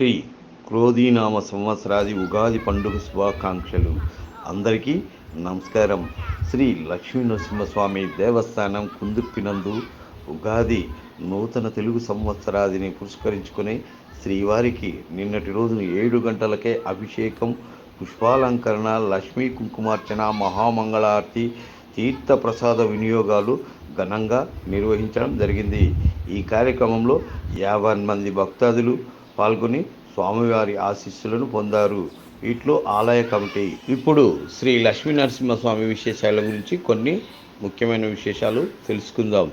శ్రీ క్రోధీనామ సంవత్సరాది ఉగాది పండుగ శుభాకాంక్షలు. అందరికీ నమస్కారం. శ్రీ లక్ష్మీ నరసింహస్వామి దేవస్థానం కుందుప్పినందు ఉగాది నూతన తెలుగు సంవత్సరాదిని పురస్కరించుకుని శ్రీవారికి నిన్నటి రోజున ఏడు గంటలకే అభిషేకం పుష్పాలంకరణ లక్ష్మీ కుంకుమార్చన మహామంగళారతి తీర్థ ప్రసాద వినియోగాలు ఘనంగా నిర్వహించడం జరిగింది. ఈ కార్యక్రమంలో యాభై మంది భక్తాదులు పాల్గొని స్వామివారి ఆశీస్సులను పొందారు. వీటిలో ఆలయ కమిటీ. ఇప్పుడు శ్రీ లక్ష్మీ నరసింహస్వామి విశేషాల గురించి కొన్ని ముఖ్యమైన విశేషాలు తెలుసుకుందాం.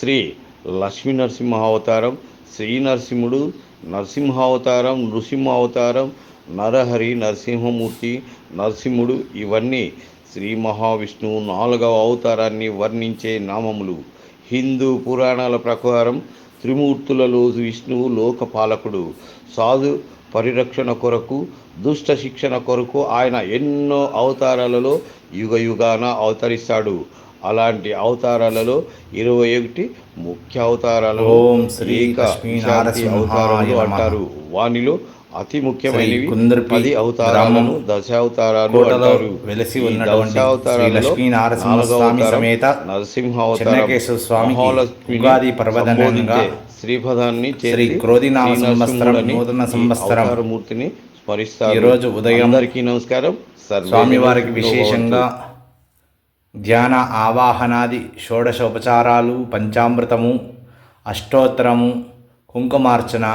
శ్రీ లక్ష్మీ నరసింహ అవతారం శ్రీ నరసింహుడు నరసింహావతారం నృసింహావతారం నరహరి నరసింహమూర్తి నరసింహుడు ఇవన్నీ శ్రీ మహావిష్ణువు నాలుగవ అవతారాన్ని వర్ణించే నామములు. హిందూ పురాణాల ప్రకారం త్రిమూర్తులలో విష్ణువు లోకపాలకుడు. సాధు పరిరక్షణ కొరకు దుష్ట శిక్షణ కొరకు ఆయన ఎన్నో అవతారాలలో యుగ యుగాన అవతరిస్తాడు. అలాంటి అవతారాలలో ఇరవై ఒకటి ముఖ్య అవతారాలలో ఓం శ్రీ అవతారాలు. అంటారు. వానిలో అతి ముఖ్యమైనవి. శ్రీ కుందర్పి పది అవతారాలను దశావతారాలు అంటారు. వెలసి ఉన్నటువంటి స్వామి సమేత నరసింహావతారం. మహాలక్ష్మిని ఉగాది పర్వదినంగా శ్రీపదాన్ని శ్రీ క్రోధినామ సంవత్సరం నూతన సంవత్సరం అవతారమూర్తిని స్మరిస్తారు. ఈ రోజు ఉదయం అందరికీ నమస్కారం. స్వామివారికి విశేషంగా ధ్యాన ఆవాహనాది షోడశోపచారాలు పంచామృతము అష్టోత్తరము కుంకుమార్చన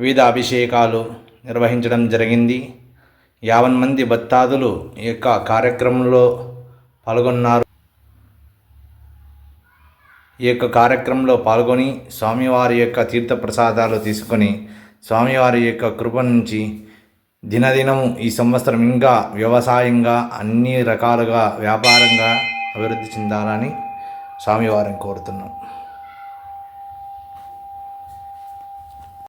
వివిధ అభిషేకాలు నిర్వహించడం జరిగింది. యావన్ మంది భక్తాదులు ఈ యొక్క కార్యక్రమంలో పాల్గొన్నారు. ఈ యొక్క కార్యక్రమంలో పాల్గొని స్వామివారి యొక్క తీర్థ ప్రసాదాలు తీసుకొని స్వామివారి యొక్క కృప నుంచి దినదినము ఈ సంవత్సరం ఇంకా వ్యవసాయంగా అన్ని రకాలుగా వ్యాపారంగా అభివృద్ధి చెందాలని స్వామివారిని కోరుతున్నాం.